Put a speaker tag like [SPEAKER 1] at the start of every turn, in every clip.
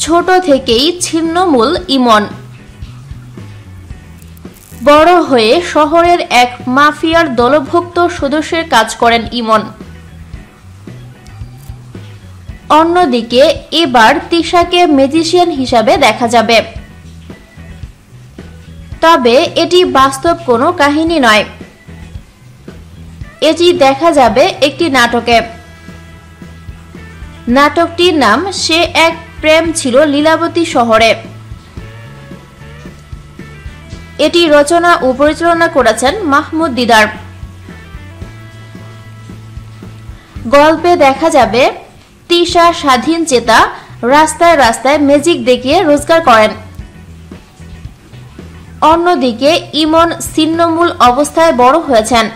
[SPEAKER 1] ছোট থেকেই ছিন্নমূল ইমন। বড় হয়ে শহরের এক মাফিয়ার দলভুক্ত সদস্যের কাজ করেন ইমন। অন্যদিকে এবার তিশাকে ম্যাজিশিয়ান হিসাবে দেখা যাবে। তবে এটি বাস্তব কোনো কাহিনী নয়। এটি দেখা যাবে একটি নাটকে। নাটকটির নাম সে এক প্রেম ছিল লীলাবতী শহরে। এটি রচনা ও পরিচালনা করেছেন মাহমুদ দিদার। গল্পে দেখা যাবে, তিশা স্বাধীন চেতা রাস্তায় রাস্তায় ম্যাজিক দেখিয়ে রোজগার করেন। অন্যদিকে ইমন ছিন্নমূল অবস্থায় বড় হয়েছেন।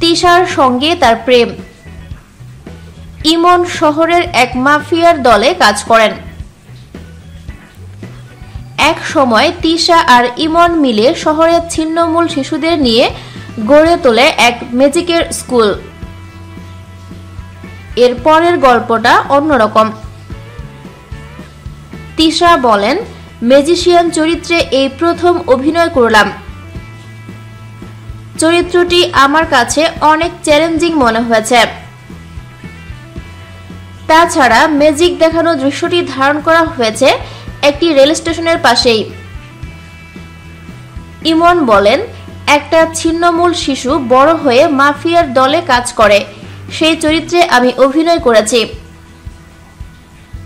[SPEAKER 1] তিশার সঙ্গে তার প্রেম। ইমন শহরের এক মাফিয়ার দলে কাজ করেন। এক সময় তিশা আর ইমন মিলে শহরের ছিন্নমূল শিশুদের নিয়ে গড়ে তোলে এক ম্যাজিকের স্কুল। এর পরের গল্পটা অন্যরকম। তিশা বলেন, ম্যাজিশিয়ান চরিত্রে এই প্রথম অভিনয় করলাম। চরিত্রটি আমার কাছে অনেক চ্যালেঞ্জিং মনে হয়েছে। তাছাড়া ম্যাজিক দেখানো দৃশ্যটি ধারণ করা হয়েছে একটি রেল স্টেশনের পাশেই। ইমন বলেন, একটা ছিন্নমূল শিশু বড় হয়ে মাফিয়ার দলে কাজ করে। সেই চরিত্রে আমি অভিনয় করেছি।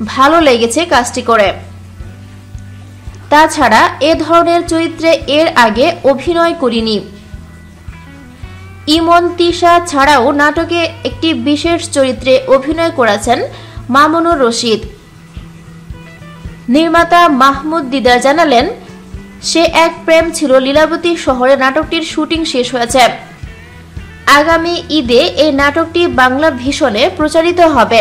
[SPEAKER 1] ভালো লেগেছে কাজটি করে। তাছাড়া এ ধরনের চরিত্রে এর আগে অভিনয় করিনি। ইমন তিশা ছাড়াও নাটকে একটি বিশেষ চরিত্রে অভিনয় করেছেন মামুনুর রশিদ। নির্মাতা মাহমুদ দিদার জানালেন, সে এক প্রেম ছিল, লীলাবতী শহরে নাটকটির শুটিং শেষ হয়েছে। আগামী ঈদে এই নাটকটি বাংলা ভীষণে প্রচারিত হবে।